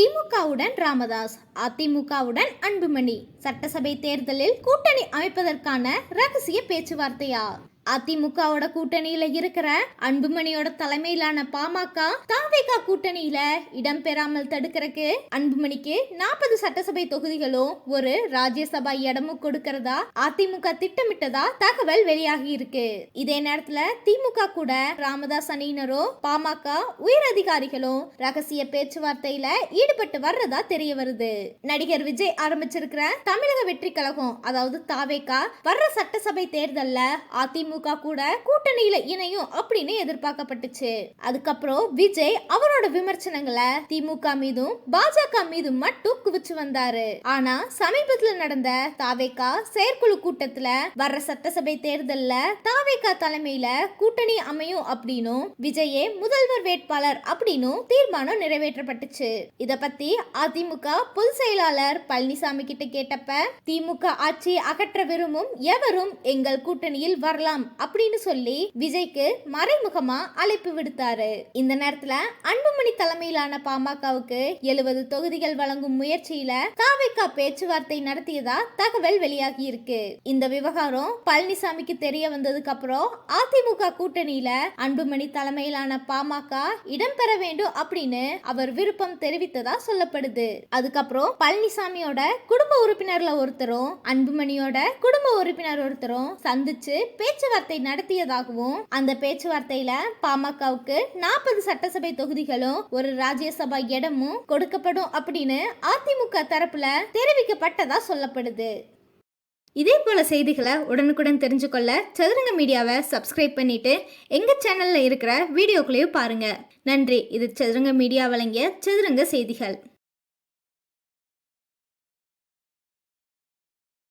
திமுகவுடன் ராமதாஸ் அதிமுகவுடன் அன்புமணி. சட்டசபை தேர்தலில் கூட்டணி அமைப்பதற்கான ரகசிய பேச்சுவார்த்தையா? அதிமுகவோட கூட்டணியில இருக்கிற அன்புமணியோட தலைமையிலான பாமக தாவேகா கூட்டணியில இடம் பெறாமல் தடுக்கிறதுக்கு அன்புமணிக்கு நாற்பது சட்டசபை தொகுதிகளும் ஒரு ராஜ்யசபா இடமும் கொடுக்கறதா அதிமுக திட்டமிட்டதா தகவல் வெளியாகி இருக்கு. இதே நேரத்துல திமுக கூட ராமதாஸ் அணியினரோ பாமக உயர் அதிகாரிகளும் ரகசிய பேச்சுவார்த்தையில ஈடுபட்டு வர்றதா தெரிய வருது. நடிகர் விஜய் ஆரம்பிச்சிருக்கிற தமிழக வெற்றி கழகம் அதாவது தாவேகா வர்ற சட்டசபை தேர்தல்ல அதிமுக கூட கூட்டணியில இணையும் அப்படின்னு எதிர்பார்க்கப்பட்டுச்சு. அதுக்கப்புறம் விஜய் அவரோட விமர்சனங்களை திமுக மீதும் பாஜக மீதும் மட்டும் குவிச்சு வந்தாரு. ஆனா சமீபத்துல நடந்த தாவேகா செயற்குழு கூட்டத்துல வர்ற சட்டசபை தேர்தல்ல தாவேகா தலைமையில கூட்டணி அமையும் அப்படின்னும் விஜயே முதல்வர் வேட்பாளர் அப்படின்னும் தீர்மானம் நிறைவேற்றப்பட்டுச்சு. இத பத்தி அதிமுக பொதுச் செயலாளர் பழனிசாமி கிட்ட கேட்டப்ப திமுக ஆட்சியை அகற்ற விரும்பும் எவரும் எங்கள் கூட்டணியில் வரலாம் அப்படின்னு சொல்லி விஜய்க்கு மறைமுகமா அழைப்பு விடுத்தாரு. இந்த நேரத்துல அன்புமணி தலைமையிலான பாமகவுக்கு எழுபது தொகுதிகள் வழங்கும் முயற்சியில தாவேக்கா பேச்சுவார்த்தை நடத்தியதா தகவல் வெளியாகி இருக்கு. இந்த விவகாரம் பழனிசாமிக்கு தெரிய வந்ததுக்கு அப்புறம் அதிமுக கூட்டணியில அன்புமணி தலைமையிலான பாமக இடம்பெற வேண்டும் அப்படின்னு அவர் விருப்பம் தெரிவித்ததா சொல்லப்படுது. அதுக்கப்புறம் பழனிசாமியோட குடும்ப உறுப்பினர்ல ஒருத்தரும் அன்புமணியோட குடும்ப உறுப்பினர் ஒருத்தரும் சந்திச்சு பேச்சுவார்த்தை நடத்தியதாகவும் அந்த பேச்சுவார்த்தையில பாமகவுக்கு நாற்பது சட்டசபை தொகுதிகளும் ஒரு ராஜ்யசபா இடமும் கொடுக்கப்படும் அப்படின்னு அதிமுக தரப்புல தெரிவிக்கப்பட்டதா சொல்லப்படுது. இதே போல செய்திகளை உடனுக்குடன் தெரிஞ்சுக்கொள்ள சதுரங்க மீடியாவை சப்ஸ்கிரைப் பண்ணிட்டு எங்க சேனல்ல இருக்கிற வீடியோக்களையும் பாருங்க. நன்றி. இது சதுரங்க மீடியா வழங்கிய சதுரங்க செய்திகள்.